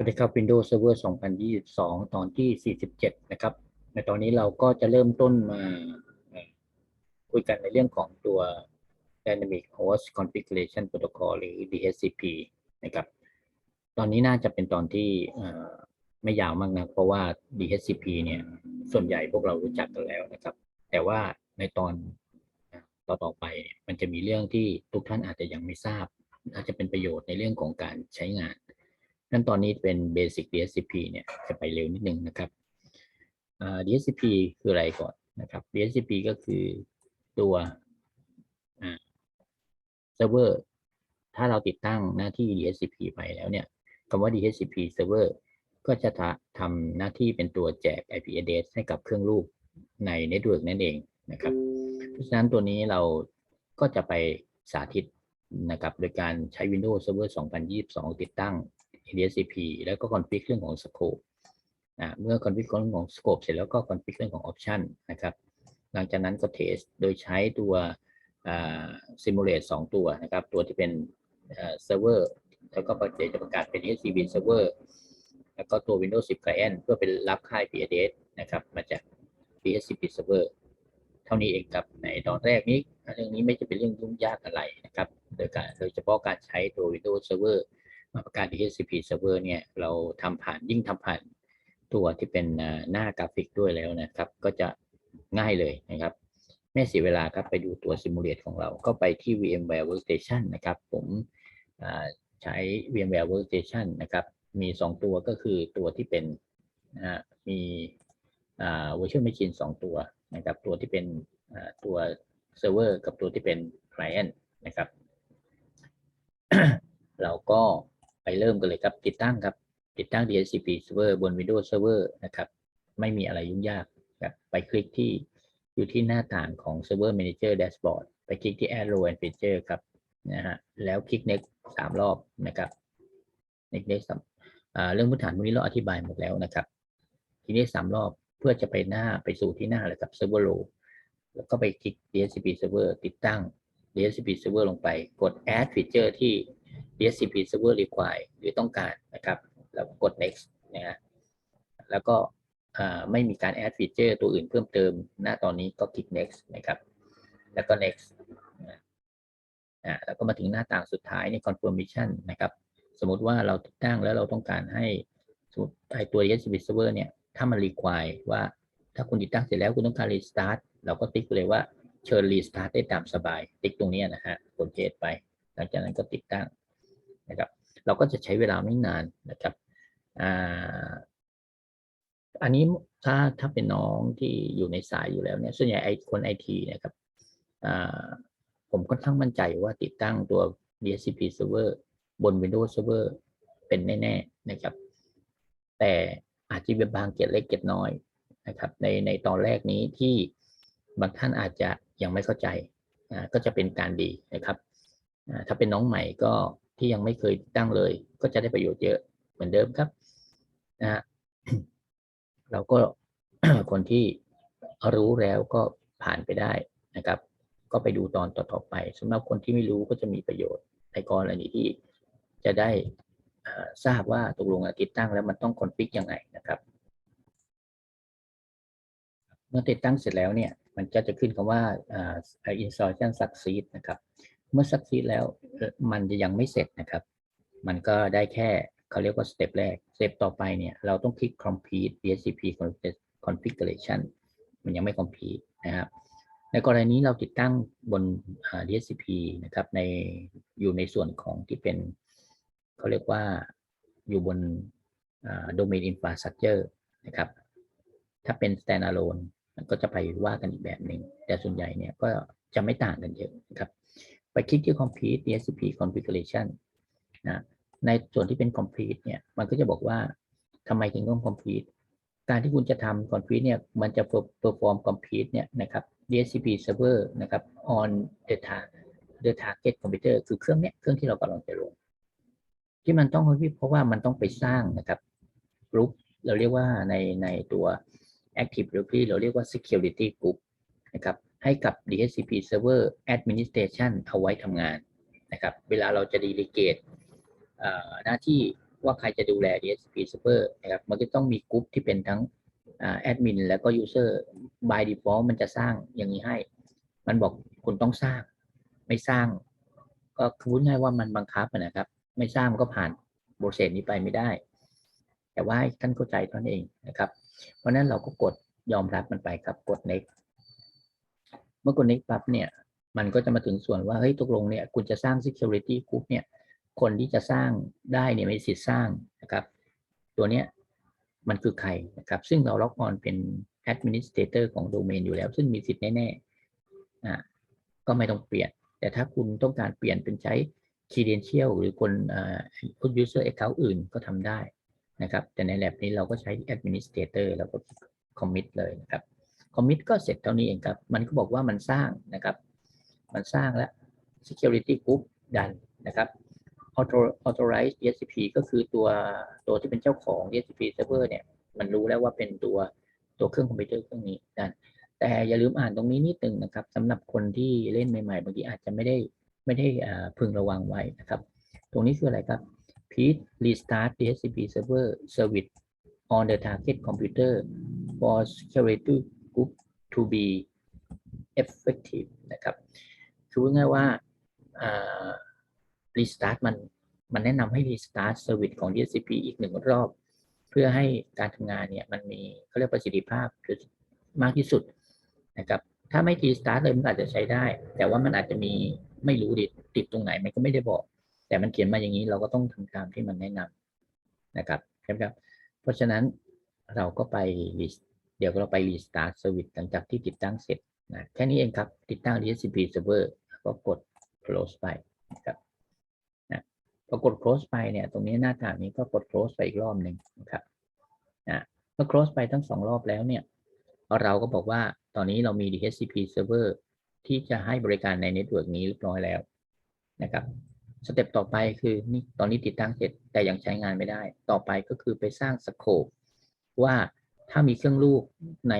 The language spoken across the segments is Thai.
สวัสดีครับ Windows Server 2022 ตอนที่ 47 นะครับ ในตอนนี้เราก็จะเริ่มต้นมาคุยกันในเรื่องของตัว Dynamic Host Configuration Protocol หรือ DHCP นะครับ ตอนนี้น่าจะเป็นตอนที่ไม่ยาวมากนะ เพราะว่า DHCP เนี่ย ส่วนใหญ่พวกเรารู้จักกันแล้วนะครับ แต่ว่าในตอนต่อต่อไป มันจะมีเรื่องที่ทุกท่านอาจจะยังไม่ทราบ อาจจะเป็นประโยชน์ในเรื่องของการใช้งาน ขั้นตอนนี้เป็น Basic DSCP เนี่ยจะไปเร็วนิดนึงนะครับ DSCP คืออะไรก่อนนะครับ DSCP ก็คือตัวเซิร์ฟเวอร์ถ้าเราติดตั้งหน้าที่ DSCP ไปแล้วเนี่ยคำว่า DHCP Server ก็จะทำหน้าที่เป็นตัวแจก IP address ให้กับเครื่องรูปใน Network นั่นเองนะครับ เพราะฉะนั้นตัวนี้เราก็จะไปสาธิตนะครับ โดยการใช้ Windows Server 2022 ติดตั้ง DSCP แล้วก็คอนฟิกเรื่องของ scope อ่าเมื่อคอนฟิกเรื่องของ scope เสร็จแล้วก็คอนฟิกเรื่องของ option นะครับ หลังจากนั้นก็เทสโดยใช้ตัว simulate สองตัวนะครับ ตัวที่เป็นเอ่อ server แล้วก็เดี๋ยวจะประกาศเป็น HCP server แล้วก็ตัว Windows 10 client เพื่อเป็นรับค่าย IP address นะครับ มาจาก DHCP server เท่านี้เองครับในตอนแรกนี้เรื่องนี้ไม่จะเป็นเรื่องยุ่งยากอะไรนะครับ โดยการโดยเฉพาะการใช้ตัว Windows Server ประกาศ DHCP Server เนี่ยเราทำผ่านยิ่งทำผ่านตัวที่เป็นหน้ากราฟิกด้วยแล้วนะครับ ก็จะง่ายเลยนะครับ ไม่เสียเวลาครับไปดูตัว Simulate ของเราก็ไปที่ VMware Workstation นะครับ ผมใช้ VMware Workstation นะครับ มี 2 ตัวก็คือตัวที่เป็นมี Virtual Machine 2 ตัวนะครับ ตัวที่เป็นอ่าตัว Server กับตัวที่เป็น Client นะครับ เราก็ เริ่มกันเลยครับ ติดตั้งครับ ติดตั้ง DHCP Server บน Windows Server นะครับ ไม่มีอะไรยุ่งยากครับไปคลิกที่อยู่ที่หน้าต่างของ Server Manager Dashboard ไปคลิกที่ Add Row and Feature ครับนะฮะแล้วคลิก Next สามรอบนะครับ Next Next สามเรื่องพื้นฐานพวกนี้เราอธิบายหมดแล้วนะครับ ทีนี้สามรอบเพื่อจะไปหน้าไปสู่ที่หน้าเลยครับ Server Row แล้วก็ไปคลิก DHCP Server ติดตั้ง DHCP Server ลงไปกด Add Feature ที่ DHCP Server Require หรือต้องการนะครับแล้วกด next นะฮะแล้วก็ไม่มีการ add feature ตัวอื่นเพิ่มเติม หน้าตอนนี้ก็คลิก next นะครับ แล้วก็ next นะอ่าแล้วก็มาถึงหน้าต่างสุดท้ายใน confirmation นะครับ สมมติว่าเราติดตั้งแล้วเราต้องการให้สมมติไอตัว DHCP Server เนี่ย ถ้ามัน require ว่าถ้าคุณติดตั้งเสร็จแล้วคุณต้องการ restart เราก็ติ๊กเลยว่าเชิญ restart ได้ตามสบาย ติ๊กตรงนี้นะฮะกด yes ไป หลังจากนั้นก็ติดตั้งนะครับ เราก็จะใช้เวลาไม่นานนะครับอันนี้ถ้าถ้าเป็นน้องที่อยู่ในสายอยู่แล้วเนี่ยส่วนใหญ่ไอคนไอทีนะครับผมค่อนข้างมั่นใจว่าติดตั้งตัว DHCP server บน Windows Server เป็นแน่ ๆ นะครับ แต่อาจจะเป็นบางเกตเล็กเกตน้อยนะครับในในตอนแรกนี้ที่บางท่านอาจจะยังไม่เข้าใจก็จะเป็นการดีนะครับ ถ้าเป็นน้องใหม่ก็ที่ยังไม่เคยตั้งเลย ก็จะได้ประโยชน์เยอะเหมือนเดิมครับนะฮะเราก็คนที่รู้แล้วก็ผ่านไปได้นะครับ ก็ไปดูตอนต่อๆไปสำหรับคนที่ไม่รู้ก็จะมีประโยชน์ในกรณีที่จะได้ทราบว่าตกลงติดตั้งแล้วมันต้องคอนฟิกยังไงนะครับ เมื่อติดตั้งเสร็จแล้วเนี่ย มันก็จะขึ้นคำว่าอ่า installation succeed นะครับ เมื่อ succeed แล้วมันจะยังไม่เสร็จนะครับ มันก็ได้แค่เขาเรียกว่าสเต็ปแรกสเต็ปต่อไปเนี่ยเราต้องคลิก complete DHCP configuration มันยังไม่ complete นะครับในกรณีนี้เราติดตั้งบน DHCP นะครับในอยู่ในส่วนของที่เป็นเขาเรียกว่าอยู่บน domain infrastructure นะครับ ถ้าเป็น standalone มันก็จะไปว่ากันอีกแบบหนึ่งแต่ส่วนใหญ่เนี่ยก็จะไม่ต่างกันเยอะนะครับ คลิกที่ complete DHCP configuration นะในส่วนที่เป็น complete เนี่ยมันก็จะบอกว่าทำไมถึงต้อง complete การที่คุณจะทำ complete เนี่ยมันจะ perform complete เนี่ยนะครับ DHCP server นะครับ on the tar- the target computer คือเครื่องเนี้ยเครื่องที่เรากำลังจะลง ที่มันต้อง complete เพราะว่ามันต้องไปสร้างนะครับ group เราเรียกว่าในในตัว Active Directory เราเรียกว่า Security Group นะครับ ให้กับ DHCP Server Administration เอาไว้ทำงานนะครับ เวลาเราจะ delegate เอ่อหน้าที่ว่าใครจะดูแล DHCP server นะครับ มันก็ต้องมีกลุ่มที่เป็นทั้งแอดมินแล้วก็ user by default มันจะสร้างอย่างนี้ให้ มันบอกคุณต้องสร้าง ไม่สร้าง ก็คือพูดง่ายว่ามันบังคับนะครับ ไม่สร้างมันก็ผ่านโปรเซสนี้ไปไม่ได้ แต่ว่าท่านเข้าใจตนเองนะครับ เพราะนั้นเราก็กดยอมรับมันไปครับ กด next เมื่อกด next ปั๊บเนี่ยมันก็จะมาถึงส่วนว่าเฮ้ยตกลงเนี่ยคุณจะสร้าง security group เนี่ยคนที่จะสร้างได้เนี่ยมีสิทธิ์สร้างนะครับ ตัวเนี้ยมันคือใครนะครับ ซึ่งเราล็อกออนเป็น administrator ของโดเมนอยู่แล้ว ซึ่งมีสิทธิ์แน่ๆอ่าก็ไม่ต้องเปลี่ยน แต่ถ้าคุณต้องการเปลี่ยนเป็นใช้ credential หรือคนอ่า user account อื่นก็ทำได้นะครับ แต่ใน lab นี้เราก็ใช้ administrator แล้วก็ commit เลยนะครับ commit ก็เสร็จเท่านี้เองครับ มันก็บอกว่ามันสร้างนะครับ มันสร้างแล้ว security group ดันนะครับ authorize DHCP ก็คือตัวตัวที่เป็นเจ้าของ DHCP server เนี่ย มันรู้แล้วว่าเป็นตัวตัวเครื่องคอมพิวเตอร์เครื่องนี้ดันแต่อย่าลืมอ่านตรงนี้นิดนึงนะครับสำหรับคนที่เล่นใหม่ๆบางทีอาจจะไม่ได้ไม่ได้พึงระวังไว้นะครับ ตรงนี้คืออะไรครับ please restart DHCP server service on the target computer for security group to be effective นะครับ คือง่ายว่า restart มันมันแนะนำให้ restart service ของ DHCP อีกหนึ่งรอบ เพื่อให้การทำงานเนี่ยมันมีเขาเรียกประสิทธิภาพมากที่สุดนะครับถ้าไม่ restart เลยมันอาจจะใช้ได้ แต่ว่ามันอาจจะมีไม่รู้ดิติดตรงไหนมันก็ไม่ได้บอก แต่มันเขียนมาอย่างนี้เราก็ต้องทำตามที่มันแนะนำนะครับครับ เพราะฉะนั้นเราก็ไป list เดี๋ยวเราไป restart service หลังจากที่ติดตั้งเสร็จนะแค่นี้เองครับ ติดตั้ง DHCP server ก็กด close ไปนะครับนะพอกด close ไปเนี่ย ตรงนี้หน้าต่างนี้ก็กด close ไปอีกรอบหนึ่งนะครับนะเมื่อ close ไปทั้งสองรอบแล้วเนี่ย เราก็บอกว่าตอนนี้เรามี DHCP server ที่จะให้บริการในเน็ตเวิร์กนี้เรียบร้อยแล้วนะครับสเต็ปต่อไปคือนี่ตอนนี้ติดตั้งเสร็จแต่ยังใช้งานไม่ได้ ต่อไปก็คือไปสร้างสโคปว่า ถ้ามีเครื่องลูกใน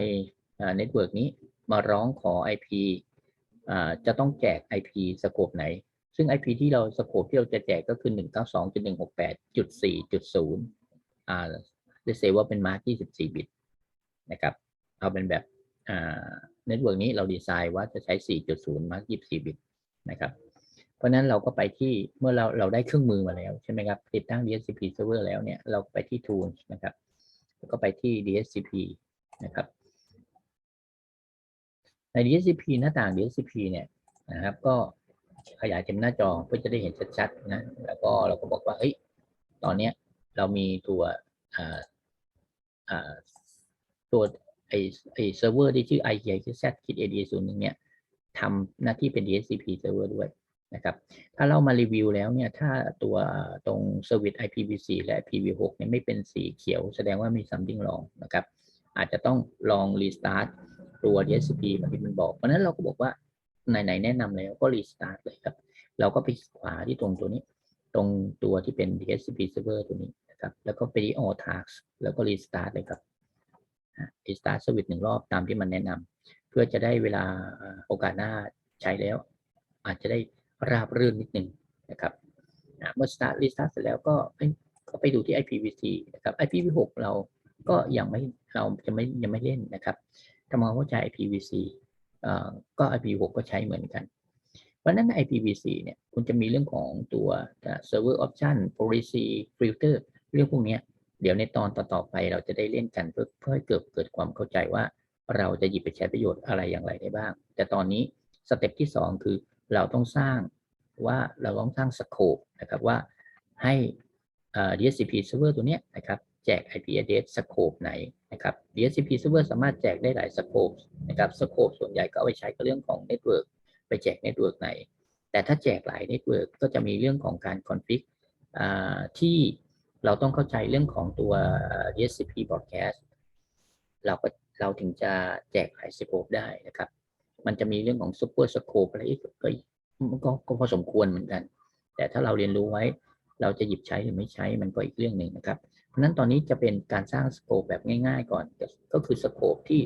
เน็ตเวิร์กนี้มาร้องขอ IP อ่าจะต้องแจก IP สโคปไหน ซึ่ง IP ที่เราสโคปที่เราจะแจกก็คือ 192.168.4.0อ่าเรียกว่าเป็นมาร์ก24 บิตนะครับ เอาเป็นแบบอ่าเน็ตเวิร์กนี้เราดีไซน์ว่าจะใช้ 4.0 มาร์ก24 บิตนะครับ เพราะฉะนั้นเราก็ไปที่เมื่อเราเราได้เครื่องมือมาแล้วใช่ไหมครับ ติดตั้ง DHCP server แล้วเนี่ย เราไปที่ tools นะครับ แล้วก็ไปที่ DHCP นะครับ ใน DHCP หน้าต่าง DHCP เนี่ยนะครับ ก็ขยายเต็มหน้าจอเพื่อจะได้เห็นชัดๆนะ แล้วก็เราก็บอกว่าเฮ้ยตอนเนี้ยเรามีตัวอ่าอ่าตัวไอไอเซิร์ฟเวอร์ที่ชื่อ i k z kit ad 0 1เนี่ยทำหน้าที่เป็น DHCP server ด้วย นะครับ ถ้าเรามารีวิวแล้วเนี่ย ถ้าตัวตรง Service IPv4 และ IPv6 เนี่ยไม่เป็นสีเขียว แสดงว่ามี something wrong นะครับ อาจจะต้องลอง restart ตัว DHCP แบบที่มันบอก เพราะนั้นเราก็บอกว่าไหนๆแนะนำแล้วก็ restart เลยครับ เราก็ไปขวาที่ตรงตัวนี้ ตรงตัวที่เป็น DHCP server ตัวนี้นะครับ แล้วก็ไปที่ all tasks แล้วก็ restart เลยครับ restart service หนึ่งรอบตามที่มันแนะนำเพื่อจะได้เวลาโอกาสหน้าใช้แล้ว อาจจะได้ ราบรื่นนิดนึงนะครับเมื่อ start restart เสร็จแล้วก็ก็ไปดูที่ IPv4 นะครับ IPv6 เราก็ยังไม่เราจะไม่ยังไม่เล่นนะครับทำความเข้าใจ IPv4 ก็ IPv6 ก็ใช้เหมือนกัน เพราะฉะนั้น IPv4 เนี่ยคุณจะมีเรื่องของตัว server option policy filter เรื่องพวกนี้เดี๋ยวในตอนต่อๆไปเราจะได้เล่นกันเพื่อเพื่อให้เกิดเกิดความเข้าใจว่าเราจะหยิบไปใช้ประโยชน์อะไรอย่างไรได้บ้าง แต่ตอนนี้สเต็ปที่ 2 คือ เราต้องสร้างว่าเราต้องสร้างสโคปนะครับว่าให้ DHCP server ตัวเนี้ยนะครับแจก IP address สโคปไหนนะครับ DHCP server สามารถแจกได้หลายสโคปนะครับสโคปส่วนใหญ่ก็เอาไปใช้กับเรื่องของเน็ตเวิร์กไปแจกเน็ตเวิร์กไหน แต่ถ้าแจกหลายเน็ตเวิร์กก็จะมีเรื่องของการคอนฟิกที่เราต้องเข้าใจเรื่องของตัว DHCP broadcast เราก็เราถึงจะแจกหลายสโคปได้นะครับ มันจะมีเรื่องของ super scope อะไรก็ก็ก็พอสมควรเหมือนกัน แต่ถ้าเราเรียนรู้ไว้ เราจะหยิบใช้หรือไม่ใช้มันก็อีกเรื่องหนึ่งนะครับ เพราะนั้นตอนนี้จะเป็นการสร้างสโคปแบบง่าย ๆ ก่อน ก็คือสโคปที่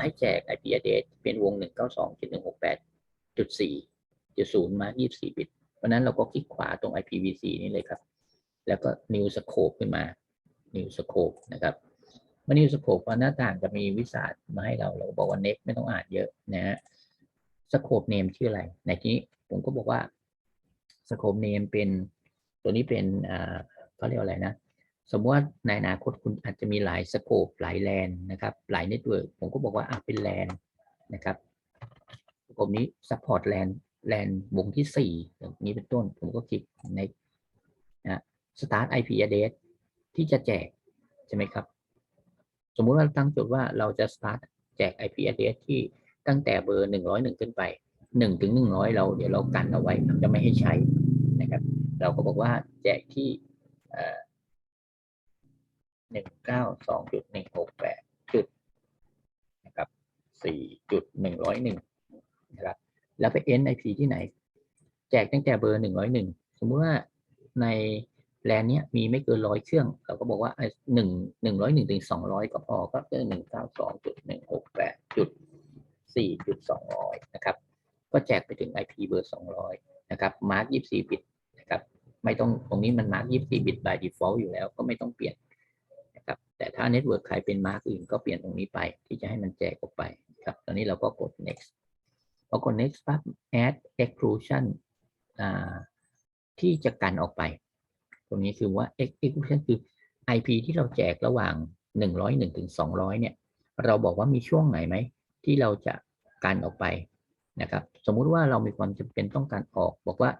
ให้แจก IP address เป็นวง 192.168.4.0 มา 24 บิต เพราะนั้นเราก็คลิกขวาตรง IPv4 นี่เลยครับ แล้วก็ new scope ขึ้นมา new scope นะครับ เมื่อ new scope ว่าหน้าต่างจะมีวิสามาให้เราเราก็บอกว่า next ไม่ต้องอ่านเยอะนะฮะ scope name ชื่ออะไรในที่นี้ผมก็บอกว่า scope name เป็นตัวนี้เป็นอ่าเขาเรียกอะไรนะ สมมติว่าในอนาคตคุณอาจจะมีหลายสโคปหลายแลนนะครับหลายเน็ตเวิร์กผมก็บอกว่าอะเป็นแลนนะครับสโคปนี้ support แลนแลนวงที่สี่อย่างนี้เป็นต้น ผมก็คลิกในนะ start IP address ที่จะแจกใช่ไหมครับ สมมุติว่าตั้งจทย์ว่าเราจะ start แจก IP address ที่ตั้งแต่เบอร์หนึ่งร้อยหนึ่งขึ้นไปหนึ่งถึงหนึ่งร้อยเราเดี๋ยวเรากันเอาไว้จะไม่ให้ใช้นะครับ เราก็บอกว่าแจกที่หนึ่งเก้าสองจุดหนึ่งหกแปดจุดนะครับสี่จุดหนึ่งร้อยหนึ่งนะครับ แล้วไป end IP ที่ไหน แจกตั้งแต่เบอร์หนึ่งร้อยหนึ่งสมมติว่าใน แลนเนี้ยมีไม่เกินร้อยเครื่อง เราก็บอกว่าหนึ่งหนึ่งร้อยหนึ่งถึงสองร้อยก็พอก็คือหนึ่งเก้าสองจุดหนึ่งหกแปดจุดสี่จุดสองร้อยนะครับ ก็แจกไปถึง IP เบอร์สองร้อยนะครับมาร์กยี่สิบสี่บิตนะครับ ไม่ต้องตรงนี้มันมาร์กยี่สิบสี่บิต by default อยู่แล้วก็ไม่ต้องเปลี่ยนนะครับ แต่ถ้าเน็ตเวิร์กใครเป็นมาร์กอื่นก็เปลี่ยนตรงนี้ไป ที่จะให้มันแจกออกไปครับ ตอนนี้เราก็กด next พอกด next ปั๊บ add exclusion อ่าที่จะกันออกไป รงนี้คือว่า exclusion คือ IP ที่เราแจกระหว่าง 101ถึง200 เนี่ย เราบอกว่ามีช่วงไหนไหม ที่เราจะกันออกไปนะครับ สมมุติว่าเรามีความจำเป็นต้องการออก บอกว่า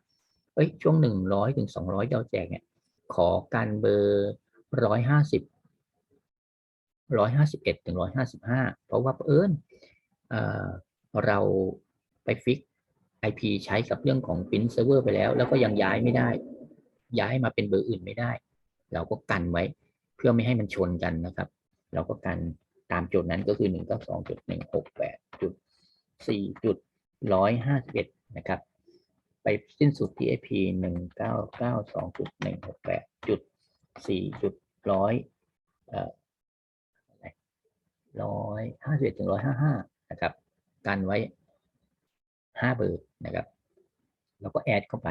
เอ้ย ช่วง 100ถึง200 เราแจกเนี่ย ขอการเบอร์ 150 151ถึง155 เพราะว่าเอิญเเราไปฟิก IP ใช้กับเรื่องของ Print Server ไปแล้ว แล้วก็ยังย้ายไม่ได้ ย้ายมาเป็นเบอร์อื่นไม่ได้ เราก็กันไว้เพื่อไม่ให้มันชนกันนะครับ เราก็กันตามจทย์นั้นก็คือ1 9 2จุด1 6 8จุด4จุด151 นะครับ ไปสิ้นสุดที่ IP 1 9 9 2จุด1 6 8จุด4จุดร้อยเอ่อร้อยห้าสิบถึงร้อยห้าห้านะครับ กันไว้ห้าเบอร์นะครับ แล้วก็แอดเข้าไป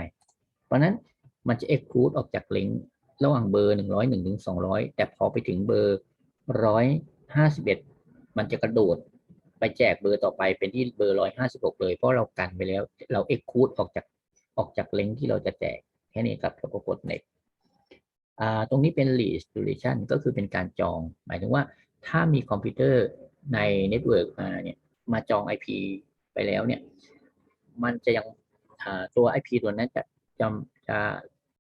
เพราะนั้น มันจะ exclude ออกจากลิงก์ระหว่างเบอร์หนึ่งร้อยหนึ่งถึงสองร้อยแต่พอไปถึงเบอร์ร้อยห้าสิบเอ็ดมันจะกระโดดไปแจกเบอร์ต่อไปเป็นที่เบอร์ร้อยห้าสิบหกเลย เพราะเรากันไปแล้วเรา exclude ออกจากออกจากลิงก์ที่เราจะแจกแค่นี้ครับแล้วก็กด next อ่าตรงนี้เป็น list duration ก็คือเป็นการจอง หมายถึงว่าถ้ามีคอมพิวเตอร์ในเน็ตเวิร์กมาเนี่ยมาจอง IP ไปแล้วเนี่ย มันจะยังตัว IP ตัวนั้นจะจะจะ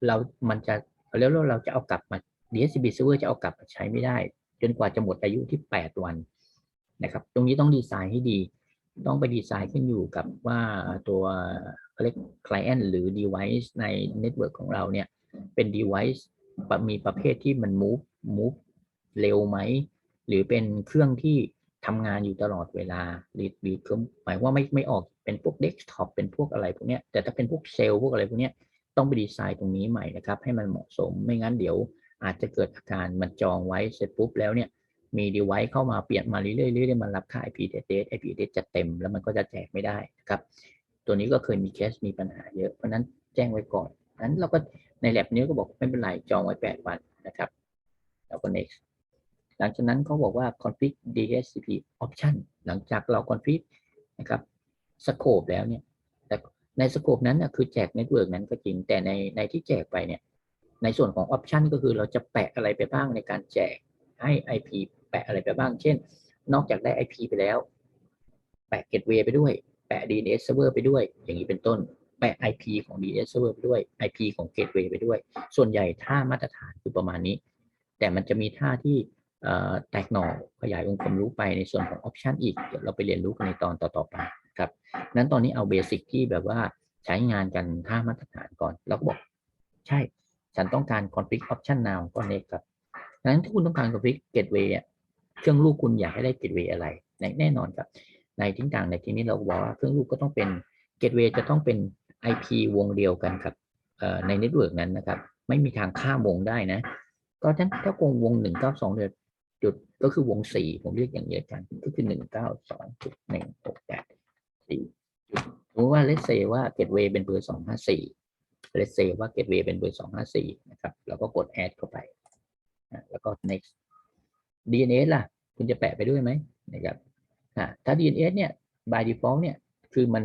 เรามันจะแล้วเราจะเอากลับมา DHCP server จะเอากลับมาใช้ไม่ได้ จนกว่าจะหมดอายุที่ 8 วันนะครับ ตรงนี้ต้องดีไซน์ให้ดี ต้องไปดีไซน์ขึ้นอยู่กับว่าตัวเขาเรียก client หรือ device ใน network ของเราเนี่ย เป็น device มีประเภทที่มัน move move เร็วไหม หรือเป็นเครื่องที่ทำงานอยู่ตลอดเวลา หรือหรือคือหมายว่าไม่ไม่ออกเป็นพวกเดสก์ท็อปเป็นพวกอะไรพวกเนี้ยแต่ถ้าเป็นพวกเซลล์พวกอะไรพวกเนี้ย ต้องไปดีไซน์ตรงนี้ใหม่นะครับ ให้มันเหมาะสมไม่งั้นเดี๋ยวอาจจะเกิดอาการมันจองไว้เสร็จปุ๊บแล้วเนี่ยมีดีไวซ์เข้ามาเปลี่ยนมาเรื่อยๆเรื่อยๆมันรับค่า IP address IP address จะเต็มแล้วมันก็จะแจกไม่ได้นะครับ ตัวนี้ก็เคยมีเคสมีปัญหาเยอะ เพราะนั้นแจ้งไว้ก่อนนั้นเราก็ในแลบนี้ก็บอกไม่เป็นไรจองไว้ 8 วันนะครับแล้วก็ next หลังจากนั้นเขาบอกว่า config DHCP option หลังจากเรา config นะครับ scope แล้วเนี่ย ใน scope นั้นนะคือแจก network นั้นก็จริง แต่ในในที่แจกไปเนี่ย ในส่วนของ option ก็คือเราจะแปะอะไรไปบ้างในการแจกให้ IP แปะอะไรไปบ้าง เช่น นอกจากได้ IP ไปแล้ว แปะ gateway ไปด้วย แปะ DNS server ไปด้วย อย่างนี้เป็นต้น แปะ IP ของ DNS server ไปด้วย IP ของ gateway ไปด้วย ส่วนใหญ่ท่ามาตรฐานคือประมาณนี้ แต่มันจะมีท่าที่แตกหน่อขยายองค์ความรู้ไปในส่วนของออปชันอีกเดี๋ยวเราไปเรียนรู้กันในตอนต่อๆไป นั้นตอนนี้เอาเบสิกที่แบบว่าใช้งานกันท่ามาตรฐานก่อน แล้วก็บอก ใช่ ฉันต้องการ config option now ก็เน็กครับนั้นถ้าคุณต้องการ config gateway เครื่องลูกคุณอยากให้ได้ gateway อะไร แน่นอนครับ ในทิ้งต่างในที่นี้เราบอกว่าเครื่องลูกก็ต้องเป็น gateway จะต้องเป็น IP วงเดียวกันครับในเน็ตเวิร์กนั้นนะครับ ไม่มีทางข้ามวงได้นะ ก็ฉะนั้นถ้าวงวงหนึ่งเก้าสองเดือนจุดก็คือวงสี่ผมเรียกอย่างเดียวกันก็คือหนึ่งเก้าสองจุดหนึ่งหกแปดสี่ สมมติว่าเลสเซว่าเกตเวย์เป็นเบอร์สองห้าสี่ let's say ว่า gateway เป็นเบอร์254นะครับเราก็กด add เข้าไป แล้วก็ next DNS ล่ะ คุณจะแปะไปด้วยไหมนะครับถ้า DNS เนี่ย by default เนี่ย คือมัน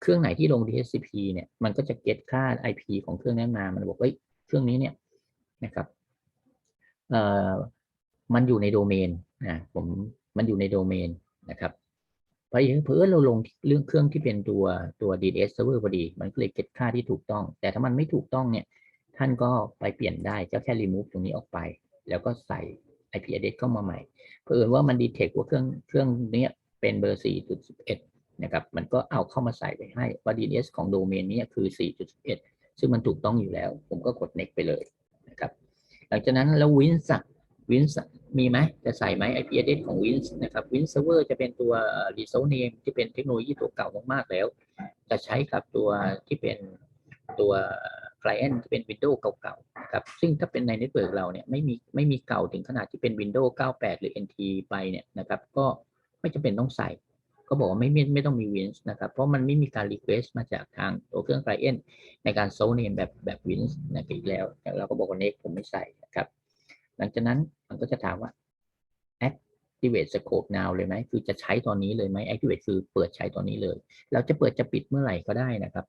เครื่องไหนที่ลง DHCP เนี่ย มันก็จะ get ค่า IP ของเครื่องนั้นมา มันบอกเฮ้ยเครื่องนี้เนี่ยนะครับมันอยู่ในโดเมนนะผมมันอยู่ในโดเมนนะครับ พราะเพื่อเราลงเรื่องเครื่องที่เป็นตัวตัว DNS server พอดี มันก็เลยเก็ตค่าที่ถูกต้อง แต่ถ้ามันไม่ถูกต้องเนี่ย ท่านก็ไปเปลี่ยนได้ก็แค่ remove ตรงนี้ออกไป แล้วก็ใส่ IP address เข้ามาใหม่ เพื่อว่ามัน detect ว่าเครื่องเครื่องนี้เป็นเบอร์ 4.11 นะครับ มันก็เอาเข้ามาใส่ไปให้ว่า DNS ของโดเมนนี้คือ 4.11 ซึ่งมันถูกต้องอยู่แล้ว ผมก็กด next ไปเลยนะครับ หลังจากนั้นแล้ว Wins อะ Wins อะมีไหมจะใส่ไหม IP address ของ Wins นะครับ Wins Server จะเป็นตัว resource name ที่เป็นเทคโนโลยีตัวเก่ามากๆแล้ว จะใช้กับตัวที่เป็นตัว client ที่เป็น Windows เก่าๆครับซึ่งถ้าเป็นในเน็ตเวิร์กเราเนี่ยไม่มีไม่มีเก่าถึงขนาดที่เป็น Windows 98 หรือ NT ไปเนี่ยนะครับ ก็ไม่จำเป็นต้องใส่ ก็บอกว่าไม่ไม่ไม่ต้องมี Wins นะครับ เพราะมันไม่มีการ request มาจากทางตัวเครื่อง client ในการโซเนมแบบแบบ Wins นะอีกแล้ว เราก็บอกว่า next ผมไม่ใส่นะ หลังจากนั้นมันก็จะถามว่า activate scope now เลยไหมคือจะใช้ตอนนี้เลยไหม activate คือเปิดใช้ตอนนี้เลย เราจะเปิดจะปิดเมื่อไหร่ก็ได้นะครับ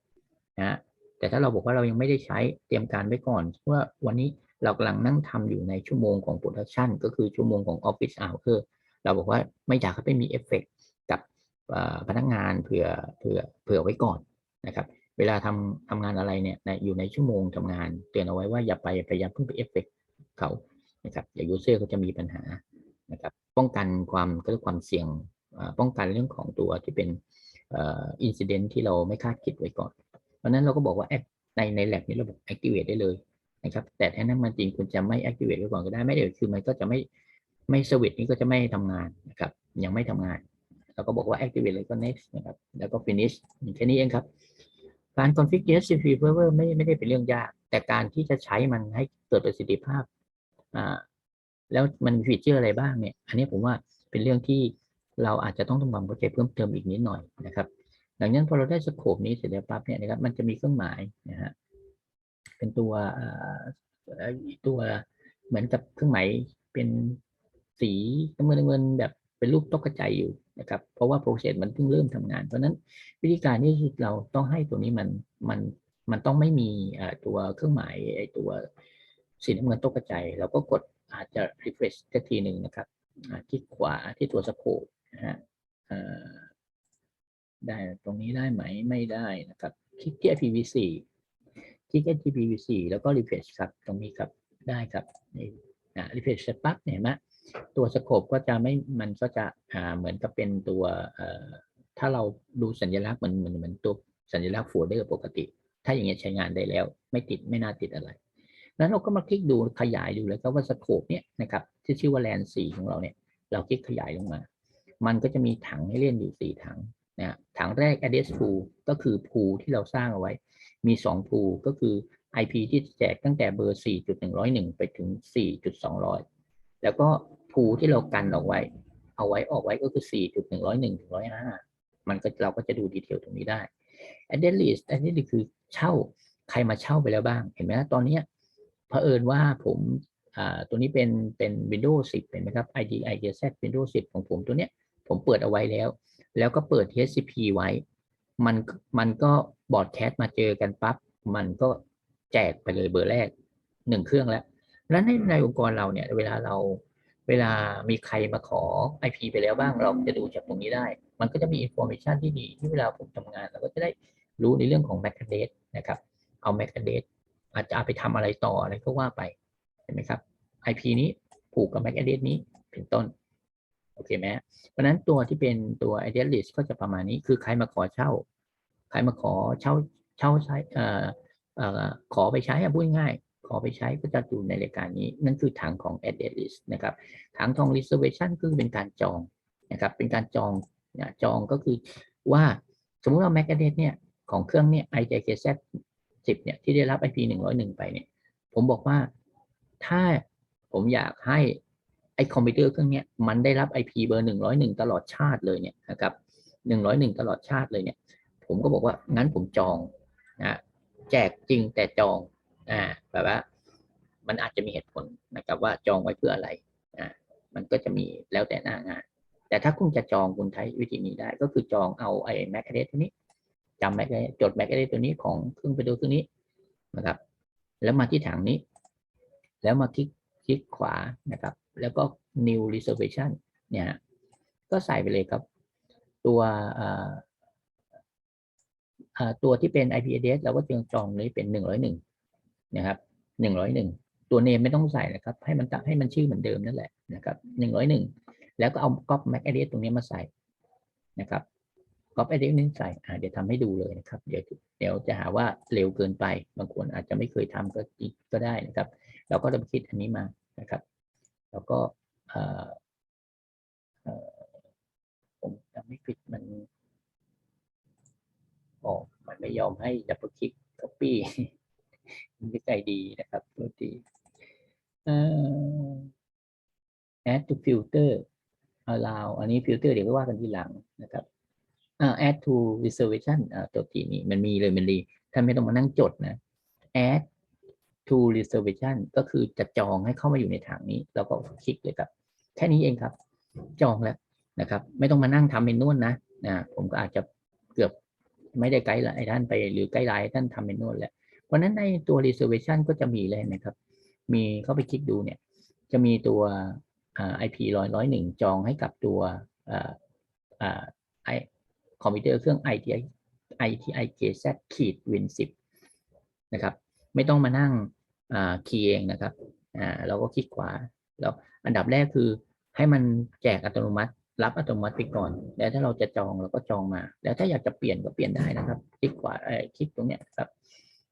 นะแต่ถ้าเราบอกว่าเรายังไม่ได้ใช้เตรียมการไว้ก่อนว่าวันนี้เรากำลังนั่งทำอยู่ในชั่วโมงของ production ก็คือชั่วโมงของ office hour เราบอกว่าไม่อยากให้ไปมีเอฟเฟกกับพนักงานเผื่อเผื่อเผื่อไว้ก่อนนะครับ เวลาทำทำงานอะไรเนี่ยอยู่ในชั่วโมงทำงาน เตือนเอาไว้ว่าอย่าไปพยายามเพิ่งไปเอฟเฟกเขา นะครับอย่ายูเซอร์เขาจะมีปัญหานะครับป้องกันความก็เรียกความเสี่ยงป้องกันเรื่องของตัวที่เป็นอินซิเดนที่เราไม่คาดคิดไว้ก่อน เพราะนั้นเราก็บอกว่าในในแลบนี้เราบอก activate ได้เลยนะครับ แต่ถ้านั้นมันจริงคุณจะไม่ activate ไว้ก่อนก็ได้ไม่เดี๋ยวคือมันก็จะไม่ไม่สวิตนี้ก็จะไม่ทำงานนะครับ ยังไม่ทำงานเราก็บอกว่า activate เลยก็ next นะครับ แล้วก็ finish แค่นี้เองครับ การ config DHCP server ไม่ไม่ได้เป็นเรื่องยาก แต่การที่จะใช้มันให้เกิดประสิทธิภาพ อ่าแล้วมันฟีเจอร์อะไรบ้างเนี่ย อันนี้ผมว่าเป็นเรื่องที่เราอาจจะต้องทำความเข้าใจเพิ่มเติมอีกนิดหน่อยนะครับหลังจากนั้นพอเราได้สโคปนี้เสร็จแล้วปั๊บเนี่ยนะครับมันจะมีเครื่องหมายนะฮะเป็นตัวตัวเหมือนกับเครื่องหมายเป็นสีน้ำเงินน้ำเงินแบบเป็นรูปตกกระจายอยู่นะครับ เพราะว่าโปรเซสมันเพิ่งเริ่มทำงาน เพราะนั้นวิธีการที่เราต้องให้ตัวนี้มันมันมันต้องไม่มีตัวเครื่องหมายไอตัว สีน้ำเงินตกกระจายเราก็กดอาจจะ refresh สักทีหนึ่งนะครับที่ขวาที่ตัวสโคปนะฮะได้ตรงนี้ได้ไหมไม่ได้นะครับ คลิกที่ IPv4 คลิกที่ IPv4 แล้วก็ refresh ครับตรงนี้ครับได้ครับนี่นะ refresh เสร็จปั๊บเนี่ยมะตัวสโคปก็จะไม่มันก็จะเหมือนกับเป็นตัวถ้าเราดูสัญลักษณ์เหมือนเหมือนเหมือนตัวสัญลักษณ์โฟลเดอร์ปกติ ถ้าอย่างเงี้ยใช้งานได้แล้ว ไม่ติดไม่น่าติดอะไร แล้วเราก็มาคลิกดูขยายดูแล้วก็ว่าสโคปเนี่ยนะครับที่ชื่อว่าแลนสีของเราเนี่ย เราคลิกขยายลงมา มันก็จะมีถังให้เล่นอยู่สี่ถังนะถังแรก address pool ก็คือ pool ที่เราสร้างเอาไว้ มี 2 pool ก็คือ IP ที่แจกตั้งแต่เบอร์ 4.101 ไปถึง 4.200 แล้วก็ pool ที่เรากันออกไว้ เอาไว้ออกไว้ก็คือ 4.101ถึง105 มันก็เราก็จะดูดีเทลตรงนี้ได้ address list address list คือเช่าใครมาเช่าไปแล้วบ้าง เห็นไหมตอนนี้ เผอิญว่าผมตัวนี้เป็นเป็น Windows 10เห็นไหมครับ ID IDZ Windows 10 ของผมตัวเนี้ยผมเปิดเอาไว้แล้ว แล้วก็เปิด TCP ไว้ มันมันก็บอร์ดแคสมาเจอกันปั๊บมันก็แจกไปเลยเบอร์แรกหนึ่งเครื่องแล้ว แล้วในในองค์กรเราเนี่ยเวลาเราเวลามีใครมาขอ IP ไปแล้วบ้างเราจะดูจากตรงนี้ได้ มันก็จะมีอินโฟ a t ชันที่ดีที่เวลาผมทำงานเราก็จะได้รู้ในเรื่องของ MAC address นะครับ เอา MAC address อาจจะไปทำอะไรต่ออะไรก็ว่าไปเห็นไหมครับ IP นี้ผูกกับ MAC address นี้เป็นต้นโอเคไหมเพราะนั้นตัวที่เป็นตัว address list ก็จะประมาณนี้คือใครมาขอเช่า ใครมาขอเช่าเช่าใช้เอ่อเอ่อขอไปใช้พูดง่ายขอไปใช้ก็จะอยู่ในรายการนี้ นั่นคือถังของ address list นะครับถังของ reservation คือเป็นการจองนะครับเป็นการจองจองก็คือว่าสมมุติว่า MAC address เนี่ยของเครื่องเนี่ย IJKZ 10เนี่ยที่ได้รับ IP 101ไปเนี่ย ผมบอกว่าถ้าผมอยากให้ไอคอมพิวเตอร์เครื่องนี้มันได้รับ IP เบอร์101ตลอดชาติเลยเนี่ยนะครับ101ตลอดชาติเลยเนี่ย ผมก็บอกว่างั้นผมจองนะแจกจริงแต่จองอ่าแบบว่า มันอาจจะมีเหตุผลนะครับว่าจองไว้เพื่ออะไรอ่ามันก็จะมีแล้วแต่หน้างาน แต่ถ้าคุณจะจองคุณใช้วิธีนี้ได้ก็คือจองเอาไอ้ MAC address ตัวนี้ จำ MAC address จด MAC address ตัวนี้ของเครื่องไปดูเครื่องนี้นะครับ แล้วมาที่ถังนี้ แล้วมาคลิกคลิกขวานะครับ แล้วก็ new reservation เนี่ยฮะก็ใส่ไปเลยครับ ตัวอ่อเอ่อตัวที่เป็น IP address เราก็จึงจองนี้เป็นหนึ่งร้อยหนึ่งนะครับหนึ่งร้อยหนึ่งตัวเนมไม่ต้องใส่นะครับ ให้มันให้มันชื่อเหมือนเดิมนั่นแหละนะครับหนึ่งร้อยหนึ่งแล้วก็เอา copy MAC address ตรงนี้มาใส่นะครับ copy address นี้ใส่เดี๋ยวทำให้ดูเลยนะครับ เดี๋ยวเดี๋ยวจะหาว่าเร็วเกินไป บางคนอาจจะไม่เคยทำก็อีกก็ได้นะครับ เราก็จะคิดอันนี้มานะครับ แล้วก็ผมจำไม่ผิดมันโอ้มันไม่ยอมให้ดับเบิลคลิก copy มันไม่ใจดีนะครับตัวทีเอ่อ add to filter allow อันนี้ filter เดี๋ยวก็ว่ากันทีหลังนะครับ add to reservation ตัวทีนี้มันมีเลยมันดีท่านไม่ต้องมานั่งจดนะ add to reservation ก็คือจะจองให้เข้ามาอยู่ในถังนี้ แล้วก็คลิกเลยครับ แค่นี้เองครับ จองแล้วนะครับ ไม่ต้องมานั่งทำเป็นนวดนะนะผมก็อาจจะเกือบไม่ได้ไกด์ไลน์ท่านไปหรือไกด์ไลน์ท่านทำเป็นนวดแหละเพราะนั้นในตัว reservation ก็จะมีเลยนะครับ มีเข้าไปคลิกดูเนี่ย จะมีตัว IP ร้อยร้อยหนึ่งจองให้กับตัวไอ คอมพิวเตอร์เครื่อง ITI ITI JZ ขีด Win 10นะครับ ไม่ต้องมานั่งคีย์เองนะครับเราก็คลิกขวาแล้วอันดับแรกคือให้มันแจกอัตโนมัติ รับอัตโนมัติไปก่อน แล้วถ้าเราจะจองเราก็จองมา แล้วถ้าอยากจะเปลี่ยนก็เปลี่ยนได้นะครับ คลิกขวาคลิกตรงเนี้ยครับ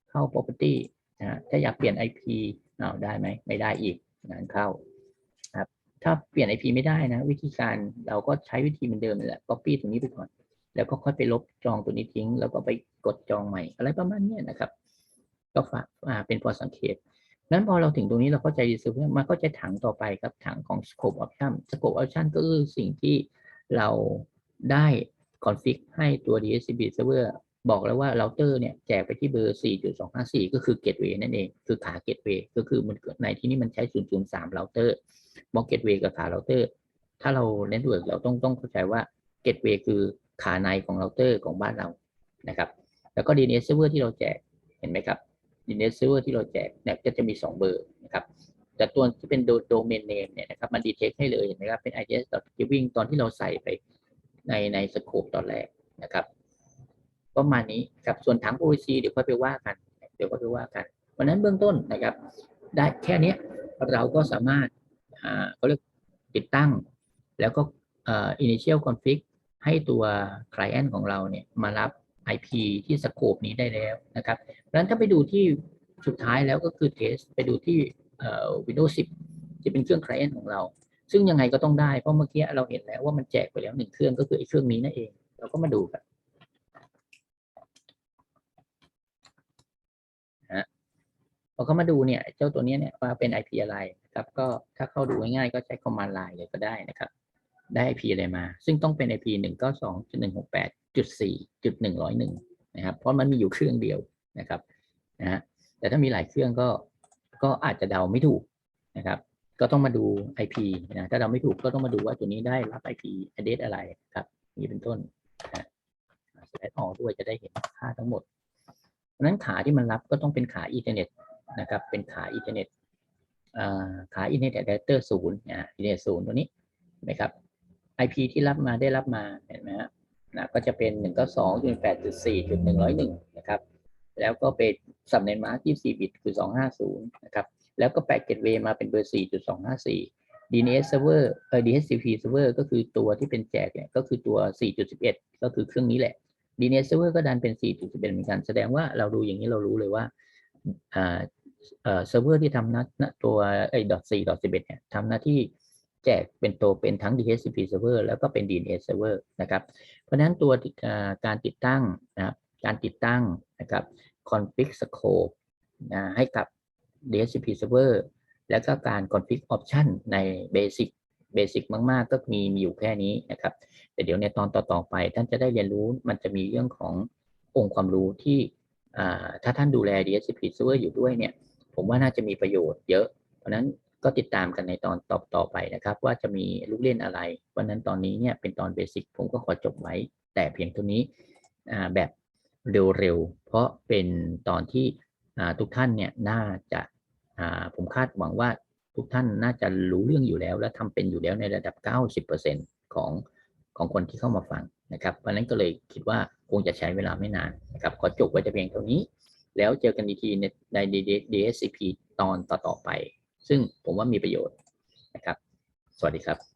เข้า property นะถ้าอยากเปลี่ยน IP อาได้ไหมไม่ได้อีกงานเข้าครับ ถ้าเปลี่ยน IP ไม่ได้นะ วิธีการเราก็ใช้วิธีเหมือนเดิมนั่แหละ copy ตรงนี้ไปก่อน แล้วก็ค่อยไปลบจองตัวนี้ทิ้ง แล้วก็ไปกดจองใหม่ อะไรประมาณนี้นะครับ ก็ฝากเป็นพอสังเกตนั้นพอเราถึงตรงนี้เราเข้าใจ reserve มันก็จะถังต่อไปครับถังของ scope option scope option ก็คือสิ่งที่เราได้ config ให้ตัว DHCP server บอกแล้วว่าเราเตอร์เนี่ยแจกไปที่เบอร์ 4.254 ก็คือ gateway นั่นเอง คือขา gateway ก็คือมันเกิดในที่นี้มันใช้ 003 เราเตอร์บอก gateway กับขาเราเตอร์ ถ้าเราเน้นด้วยเราต้องต้องเข้าใจว่า gateway คือ ขาในของเราเตอร์ของบ้านเรานะครับ แล้วก็ DNS server ที่เราแจกเห็นไหมครับ DNS server ที่เราแจกเนี่ยก็จะมี 2 เบอร์นะครับแต่ตัวที่เป็น domain name เนี่ยนะครับมัน detect ให้เลยเห็นไหมครับเป็น its.giving ตอนที่เราใส่ไปในในสโคปตอนแรกนะครับประมาณนี้ครับส่วนถัง OIC เดี๋ยวค่อยไปว่ากัน เดี๋ยวค่อยไปว่ากันวันนั้นเบื้องต้นนะครับ ได้แค่นี้เราก็สามารถเขาเรียกติดตั้ง แล้วก็ initial config ให้ตัว client ของเราเนี่ยมารับ IP ที่สโคปนี้ได้แล้วนะครับเพราะฉะนั้นถ้าไปดูที่สุดท้ายแล้วก็คือ test ไปดูที่เอ่อ Windows 10 ที่เป็นเครื่อง client ของเรา ซึ่งยังไงก็ต้องได้ เพราะเมื่อกี้เราเห็นแล้วว่ามันแจกไปแล้วหนึ่งเครื่องก็คือไอ้เครื่องนี้นั่นเอง เราก็มาดูกันพอเข้ามาดูเนี่ยเจ้าตัวเนี้ยเนี่ยว่าเป็น IP อะไรนะครับ ก็ถ้าเข้าดูง่ายๆก็ใช้ command line เลยก็ได้นะครับ ได้ IP อะไรมา ซึ่งต้องเป็น IP 192.168.4.101นะครับ เพราะมันมีอยู่เครื่องเดียวนะครับนะฮะแต่ถ้ามีหลายเครื่องก็ก็อาจจะเดาไม่ถูกนะครับ ก็ต้องมาดู IP นะถ้าเราไม่ถูกก็ต้องมาดูว่าตัวนี้ได้รับ IP address อะไรครับนี่เป็นต้นนะสไลด์ออกด้วยจะได้เห็นค่าทั้งหมดเพราะนั้นขาที่มันรับก็ต้องเป็นขาอินเทอร์เน็ตนะครับ เป็นขาอินเทอร์เน็ตอ่าขาอินเทอร์เน็ตอดเตอร์ศูนย์อ่าอินเทอร์เน็ตศูนย์ตัวนี้นไหมครับ IP ที่รับมาได้รับมาเห็นไหมฮะนะก็จะเป็น 1 9 2 8 4 1 0 1 นะครับ แล้วก็เป็นสับเนมาร์ก24 บิตคือ 250 นะครับ แล้วก็แปะเกตเวมาเป็นเบอร์ 4.254 DNS server เอ่อ DHCP server ก็คือตัวที่เป็นแจกเนี่ยก็คือตัว 4.11 ก็คือเครื่องนี้แหละ DNS server ก็ดันเป็น 4.11 เหมือนกัน แสดงว่าเราดูอย่างนี้เรารู้เลยว่าอ่าเอ่อเซิร์ฟเวอร์ที่ทำหน้าหน้าตัวไอ้ .4 .11 เนี่ยทำหน้าที่ แจกเป็นตัวเป็นทั้ง DHCP server แล้วก็เป็น DNS server นะครับ เพราะฉะนั้นตัวการติดตั้งนะครับการติดตั้งนะครับ config scope นะให้กับ DHCP server แล้วก็การ config option ใน basic basic มาก ๆ ก็มีมีอยู่แค่นี้นะครับ แต่เดี๋ยวในตอนต่อ ๆ ไป ท่านจะได้เรียนรู้มันจะมีเรื่องขององค์ความรู้ที่ถ้าท่านดูแล DSCP Server อยู่ด้วยเนี่ย ผมว่าน่าจะมีประโยชน์เยอะ เพราะนั้น ก็ติดตามกันในตอนต่อต่อไปนะครับ ว่าจะมีลูกเล่นอะไรเพราะนั้นตอนนี้เนี่ยเป็นตอนเบสิกผมก็ขอจบไว้ แต่เพียงเท่านี้แบบเร็วๆ เพราะเป็นตอนที่ทุกท่านเนี่ยน่าจะาผมคาดหวังว่าทุกท่านน่าจะรู้เรื่องอยู่แล้ว และทำเป็นอยู่แล้วในระดับ 90%ของของคนที่เข้ามาฟังนะครับเพราะนั้นก็เลยคิดว่าคงจะใช้เวลาไม่นานนะครับขอจบไว้แต่เพียงเท่านี้ แล้วเจอกันอีกทีในใน DSCP ตอนต่อๆไป ซึ่งผมว่ามีประโยชน์นะครับ สวัสดีครับ